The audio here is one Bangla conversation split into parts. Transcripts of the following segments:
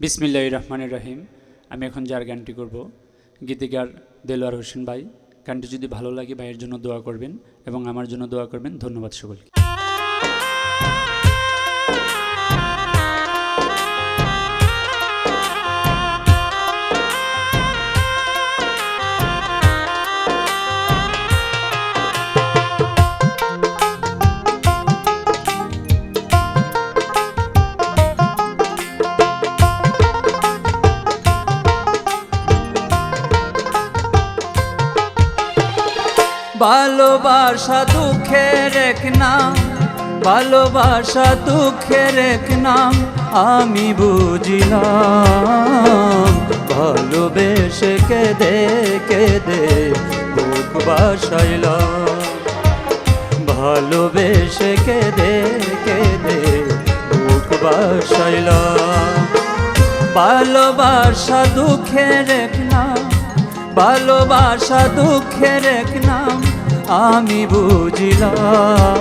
বিসমিল্লাহ রহমান রহিম আমি এখন যার গানটি করব, গীতিকার দেলোয়ার হোসেন ভাই। গানটি যদি ভালো লাগে ভাইয়ের জন্য দোয়া করবেন এবং আমার জন্য দোয়া করবেন, ধন্যবাদ সকলকে। ভালোবাসা দুঃখের এক নাম, ভালোবাসা দুঃখের এক নাম, আমি বুঝিলাম ভালোবেসে কেঁদে কেঁদে বুক বাসাইলাম। ভালোবেসে কেঁদে কেঁদে বুক বাসাইলাম। ভালোবাসা দুঃখের এক নাম, ভালোবাসা দুঃখের এক নাম আমি বুঝিলাম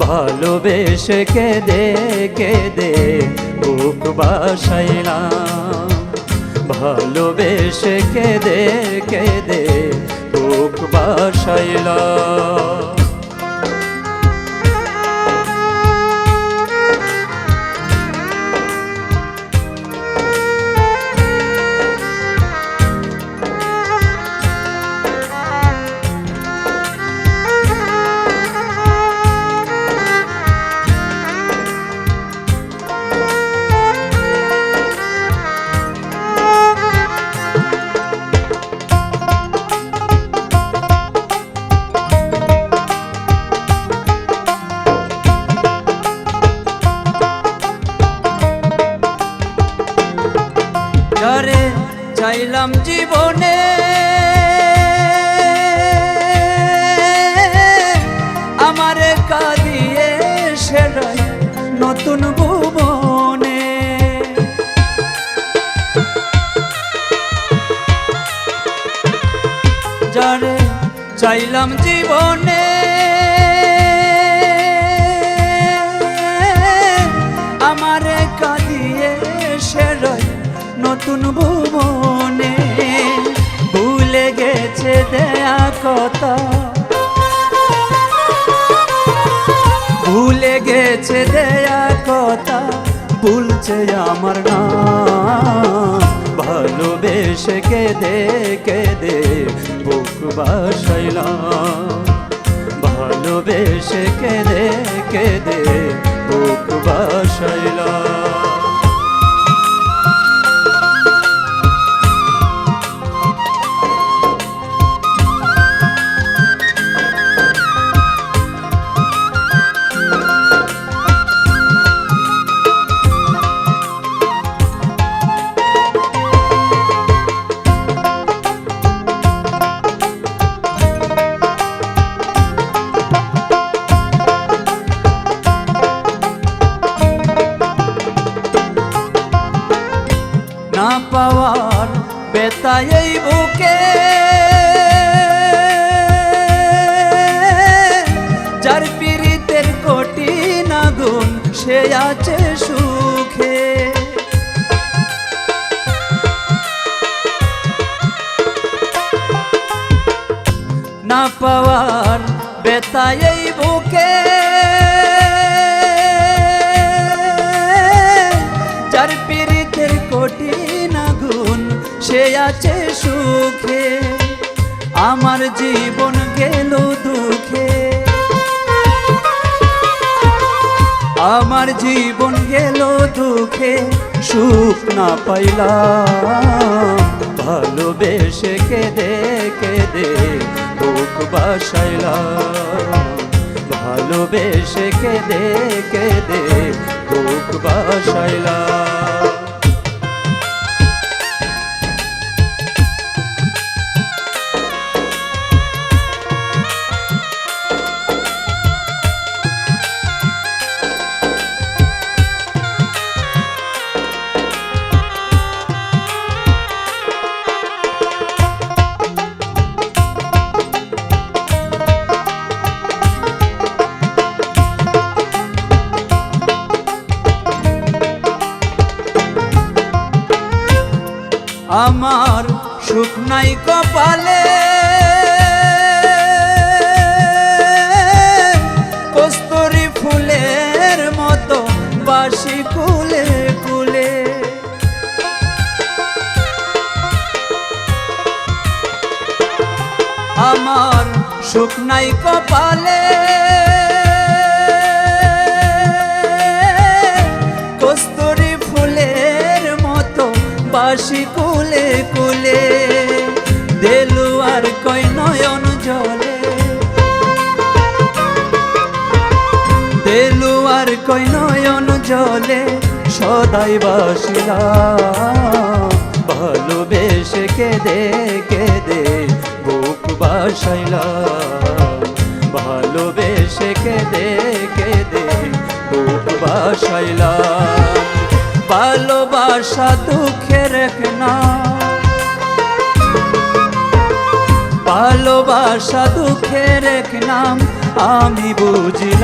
ভালোবেসে কেঁদে কেঁদে বুক বাসাইলাম। ভালোবেসে কেঁদে কেঁদে বুক বাসাইলাম। চাইলাম জীবনে। আমারে কাঁদিয়ে সেরাই নতুন ভুবনে। যারে চাইলাম জীবনে আমারে কাঁদিয়ে সেরাই নতুন কথা। ভুলে গেছে দেয়া কথা ভুলছে আমার নাম। ভালোবেসে কেঁদে কেঁদে বুক বাসাইলাম। ভালোবেসে কেঁদে কেঁদে বুক বাসাইলাম। না পাওয়ার বেতাই বুকে। যার পীড়িতের কোটি নাগুন, সে আছে সুখে। না পাওয়ার বেতাই বুকে। সে আছে সুখে, আমার জীবন গেল দুঃখে। আমার জীবন গেল দুঃখে, সুখ না পাইলাম। ভালোবেসে কেঁদে কেঁদে বুক বাসাইলাম। ভালোবেসে কেঁদে কেঁদে বুক বাসাইলাম। আমার সুখ নাই কপালে। কস্তুরি ফুলের মতো বাসি ফুলে কুলে। আমার সুখ নাই কপালে। কস্তুরি ফুলের মতো বাসি জলে সদাই বাসিলাম। ভালোবেসে কেঁদে কেঁদে বুক বাসাইলাম। ভালোবেসে কেঁদে কেঁদে বুক বাসাইলাম। ভালোবাসা দুঃখের না ভালোবাসা দুঃখের এক নাম, আমি বুঝিলাম